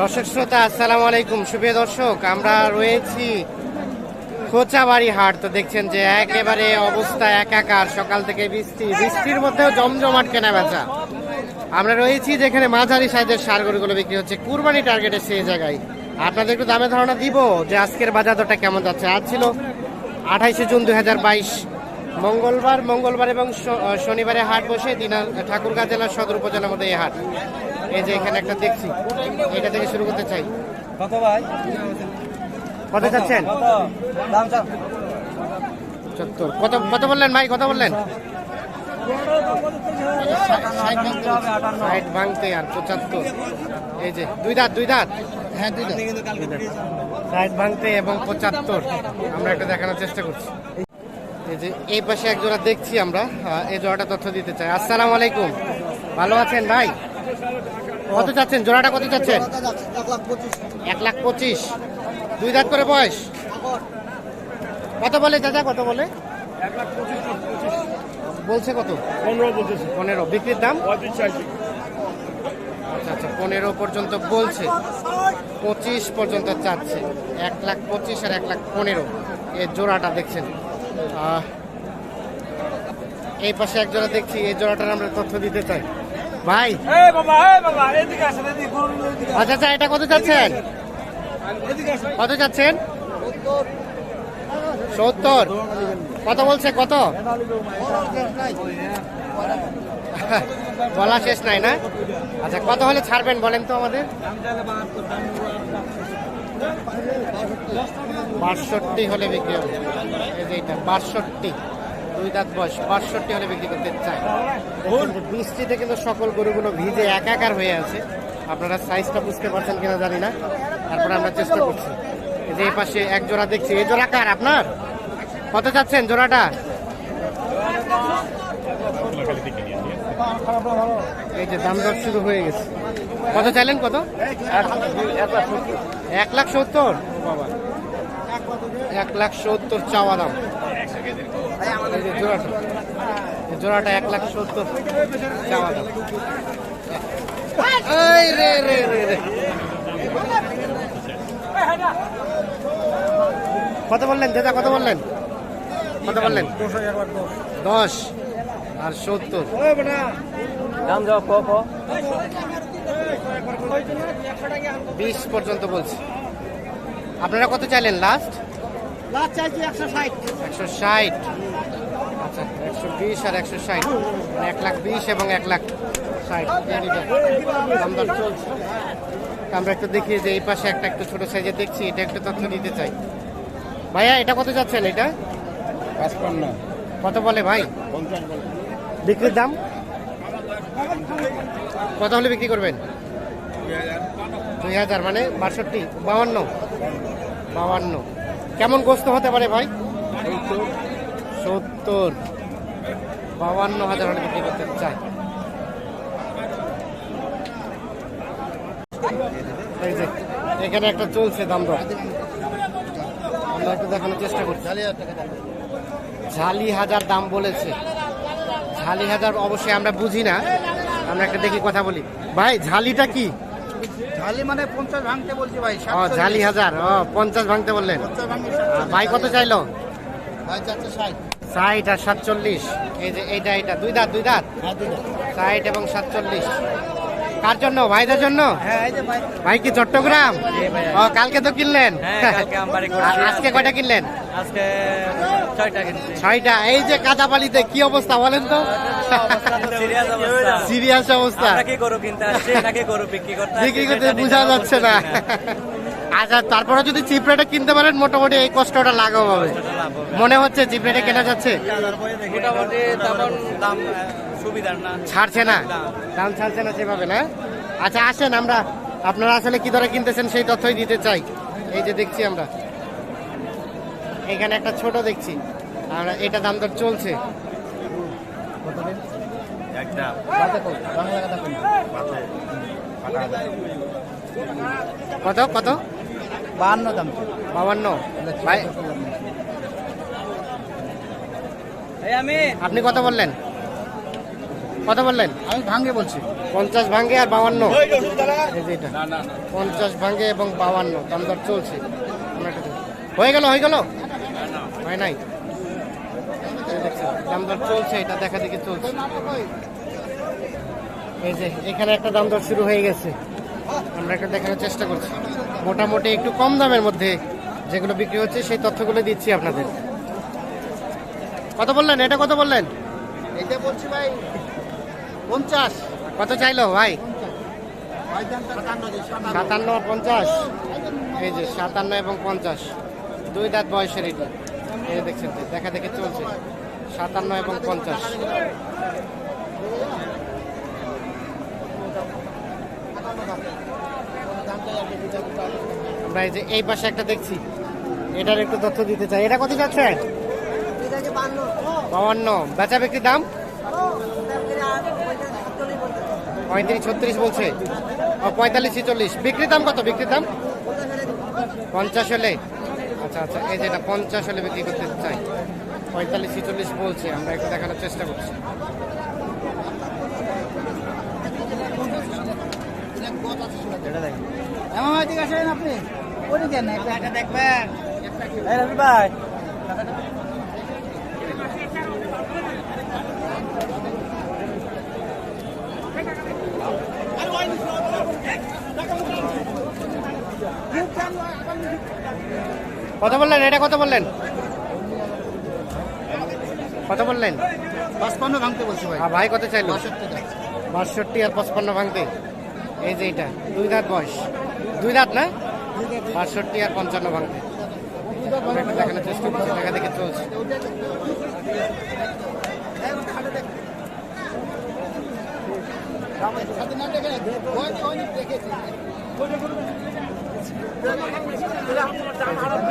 দর্শক শ্রোতা, আসসালামু আলাইকুম। শুভ দর্শক, আমরা রয়েছি খোঁচাবাড়ি হাট। তো দেখছেন যে একেবারে অবস্থা একাকার। সকাল থেকে বৃষ্টি, বৃষ্টির মধ্যেও জমজমাট কেনা বেচা আমরা রয়েছি যেখানে মাঝারি সাইজের সার গরুগুলো বিক্রি হচ্ছে। কুরবানি টার্গেটে সেই জায়গায়। আপনাদের একটু দামে ধারণা দিব যে আজকের বাজার দরটা কেমন যাচ্ছে। আজ ছিল আঠাইশে জুন দুই হাজার বাইশ। মঙ্গলবার মঙ্গলবার এবং শনিবারে হাট বসে। দিনা ঠাকুরগাঁ জেলার সদর উপজেলার মধ্যে এই হাট। এই যে এখানে একটা দেখছি এটা থেকে শুরু করতে চাই। কত ভাই? কত চাচ্ছেন? সত্তর। কত কত বললেন ভাই? কত বললেন? ষাট ভাঙতে আর পঁচাত্তর। এই যে দুই দাঁত দুই দাঁত? হ্যাঁ দুই দাঁত। ষাট ভাঙতে এবং পঁচাত্তর। আমরা একটা দেখানোর চেষ্টা করছি। এই যে এই পাশে এক জোড়া দেখছি আমরা এই জোড়াটা তথ্য দিতে চাই। আসসালামু আলাইকুম। ভালো আছেন ভাই? কত চাচ্ছেন? জোড়াটা কত চাচ্ছেন? এক লাখ পঁচিশ। দুই দাঁত করে বয়স। কত বলে চাচা কত বলে? বলছে কত? পনেরো পঁচিশ পনেরো। বিক্রির দাম? আচ্ছা আচ্ছা পনেরো পর্যন্ত বলছে। পঁচিশ পর্যন্ত চাচ্ছে। এক লাখ পঁচিশ আর এক লাখ পনেরো। এই জোড়াটা দেখছেন। এই পাশে এক জোড়া দেখছি। এই জোড়াটার আমরা তথ্য দিতে চাই। ভাই। আচ্ছা আচ্ছা এটা কত চাচ্ছেন কত চাচ্ছেন সত্তর। কত বলছে কত? বলা শেষ নাই না? আচ্ছা কত হলে ছাড়বেন বলেন তো আমাদের? বাষট্টি হলে বিক্রি হবে। বাষট্টি। দুই দাঁত বয়স, বাষট্টি হলে বিক্রি করতে চাই। বৃষ্টিতে কিন্তু সকল গরুগুলো ভিজে একাকার হয়ে আছে। আপনারা সাইজটা বুঝতে পারছেন কিনা জানি না। তারপরে আমরা চেষ্টা করছি। যে এই পাশে এক জোড়া দেখছি। এই জোড়া কার? আপনার? কত চাচ্ছেন জোড়াটা? এই যে দাম দর শুরু হয়ে গেছে। কত চাইলেন কত? এক লাখ সত্তর। বাবা এক লাখ সত্তর চাওয়া দাম। এই যে জোড়াটা। জোড়াটা এক লাখ সত্তর। চাওয়া দাম রে রে রে রে। কত বললেন দাদা কত বললেন? কত বললেন? দশ আর সত্তর। দাম যাও ক ক। বিশ পর্যন্ত বলছি। আপনারা কত চাইলেন লাস্ট একশো ষাট। একশো ষাট। আচ্ছা একশো বিশ আর একশো ষাট। মানে এক লাখ বিশ এবং এক লাখ ষাট। এই দাম চলছে। আমরা একটু দেখি যে এই পাশে একটা একটু ছোট সাইজে দেখছি এটা একটু তথ্য দিতে চাই। ভাইয়া এটা কত যাচ্ছেন এটা? পাঁচপান্ন। কত বলে ভাই? বিক্রির দাম? কত হলে বিক্রি করবেন? দুই হাজার মানে বাষট্টি বাউান্ন। বাউান্ন। কেমন গোস্ত হতে পারে ভাই? সত্তর। বাউান্ন হাজার হলে বিক্রি করতে চাই। এখানে একটা চলছে দাম দর। আমরা একটু দেখানোর চেষ্টা করছি। ঝালি হাজার দাম বলেছে। ঝালি হাজার অবশ্যই আমরা বুঝি না। আমরা একটা দেখি, কথা বলি। ভাই, ঝালিটা কি? ঝালি মানে পঞ্চাশ ভাঙতে বলছি ভাই ও ঝালি হাজার। ও পঞ্চাশ ভাঙতে বললেন। ভাই কত চাইলো? ভাই ষাট। ষাট আর সাতচল্লিশ। এই যে এইটা এইটা দুই দাঁত দুই দাঁত? হ্যাঁ ষাট এবং সাতচল্লিশ। কার জন্য? ভাইদের জন্য? হ্যাঁ এই যে ভাই। কি চট্টগ্রাম? ও কালকে তো কিনলেন। হ্যাঁ, আজকে কয়টা কিনলেন? ছয়টা এই যে কাদাপালিতে কি অবস্থা বলেন তো? সিরিয়াস অবস্থা। সিরিয়াস অবস্থা গরু কিনতে আসছি নাকি গরু বিক্রি করতে বিক্রি করতে বোঝা যাচ্ছে না। আচ্ছা তারপরে যদি চিপ রেটে কিনতে পারেন মোটামুটি এই কষ্টটা লাঘব হবে। মনে হচ্ছে চিপ রেটে কেনা যাচ্ছে? ছাড়ছে না? দাম। ছাড়ছে না সেভাবে না? আচ্ছা আসেন আমরা। আপনারা আসলে কি ধরে কিনতেছেন সেই তথ্যই দিতে চাই। এই যে দেখছি আমরা। এখানে একটা ছোট দেখছি। আর এটা দাম দর চলছে। কত কত? বাহান্ন দাম। বাহান্ন। ভাই। আপনি কত বললেন? কত বললেন? আমি ভাঙ্গে বলছি। পঞ্চাশ ভাঙ্গে আর এটা। পঞ্চাশ ভাঙ্গে এবং বাউান্ন দাম দর চলছে। হয়ে গেল হয়ে গেল? হয় নাই। দাম দর চলছে এটা দেখা দেখি চলছে। এই যে এখানে একটা দাম দর শুরু হয়ে গেছে। আমরা একটা দেখানোর চেষ্টা করছি। মোটামুটি একটু কম দামের মধ্যে যেগুলো বিক্রি হচ্ছে সেই তথ্যগুলো দিচ্ছি আপনাদের। কত বললেন? এটা কত বললেন? এইটা বলছি ভাই পঞ্চাশ। কত চাইলো ভাই? সাতান্ন পঞ্চাশ। এই যে সাতান্ন এবং পঞ্চাশ। দুই দাঁত বয়সের এটা। এই দেখছেন দেখা দেখে চলছে। সাতান্ন এবং পঞ্চাশ। আমরা এই যে এই পাশে একটা দেখছি। এটার একটু তথ্য দিতে চাই। এটা কত যাচ্ছে? বাউান্ন। বেচা বিক্রির দাম? পঁয়ত্রিশ, ছত্রিশ বলছে। পঁয়তাল্লিশ, ছিচল্লিশ। বিক্রির দাম কত? বিক্রির দাম? পঞ্চাশ হলে। আচ্ছা আচ্ছা। এই যেটা পঞ্চাশ হলে বিক্রি করতে চাই। পঁয়তাল্লিশ, ছিচল্লিশ বলছে। আমরা একটু দেখানোর চেষ্টা করছি। এমন হয় ঠিক আপনি? ওটি দেন একটা। একটা দেখবেন রবি ভাই। কত বললেন এটা কত বললেন? কত বললেন? পাঁচপান্ন ভাঙতে বলছি ভাই। আর ভাই কত চাইলো? বাষট্টি। আর পঁচপান্ন ভাঙতে। এই যে এটা, দুই দাঁত বয়স। দুই দাঁত না? বাষট্টি আর পঞ্চান্ন ভাঙতে। দেখানোর চেষ্টা করছি, দেখা দেখে চলছে।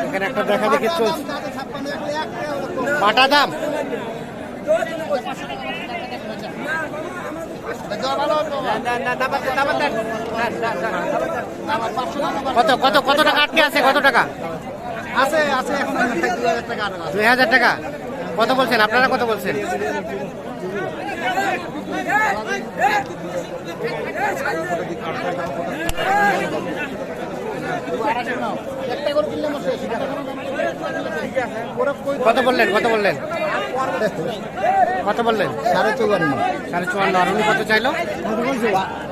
এখানে একটা দেখা দেখে চলছে। পাটা দাম? কত কত কত টাকা আটকে আছে? কত টাকা? আছে আছে এখন দুই হাজার টাকা? কত বলছেন? আপনারা কত বলছেন? কত বললেন? কত বললেন? কত বললেন? সাড়ে চৌবান্ন সাড়ে চুয়ান্ন। আর উনি কত চাইলো?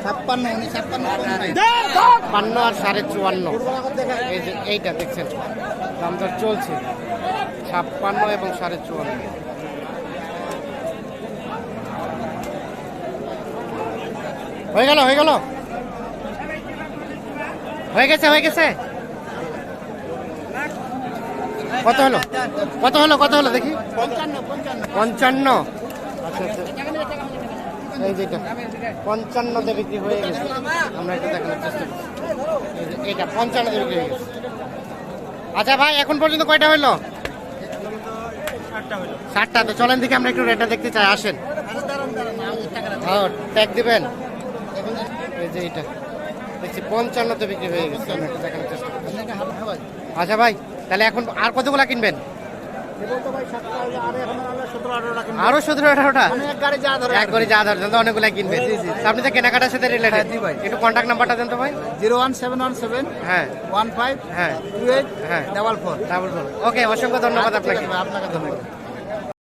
ছাপ্পান্ন উনি ছাপ্পান্ন পান্ন আর সাড়ে চুয়ান্ন। এই যে এইটা দেখছেন দাম দর চলছে। ছাপ্পান্ন এবং সাড়ে চুয়ান্ন। হয়ে গেল হয়ে গেল। হয়ে গেছে হয়ে গেছে। কত হলো? কত হলো? কত হলো? দেখি। পঞ্চান্ন আচ্ছা আচ্ছা। এই যেটা পঞ্চান্নতে বিক্রি হয়ে গেছে। আমরা এটা দেখানোর চেষ্টা করছি। এটা পঞ্চান্নতে বিক্রি হয়ে গেছে। আচ্ছা ভাই এখন পর্যন্ত কয়টা হইল ষাটটা তো চলেন দেখি আমরা একটু রেটটা দেখতে চাই। আসেন। হ্যাঁ ট্যাগ দিবেন। এই যে এটা। দেখছি পঞ্চান্নতে বিক্রি হয়ে গেছে। আমরা একটু দেখানোর চেষ্টা করছি। আচ্ছা ভাই তাহলে এখন আর কতগুলা কিনবেন? আরও সতেরো আঠারোটা? এক গাড়ি যা ধরে এক করে যা ধরেন তো অনেকগুলা কিনবে আপনি তো কেনাকাটার সাথে রিলেটেড হ্যাঁ, ভাই। একটু কন্ট্যাক্ট নাম্বারটা দেন তো ভাই। Zero one seven one seven হ্যাঁ। ওয়ান ফাইভ হ্যাঁ। টু এইট হ্যাঁ। Double four. Double four. Okay অসংখ্য ধন্যবাদ আপনাকে। আপনাকে ধন্যবাদ।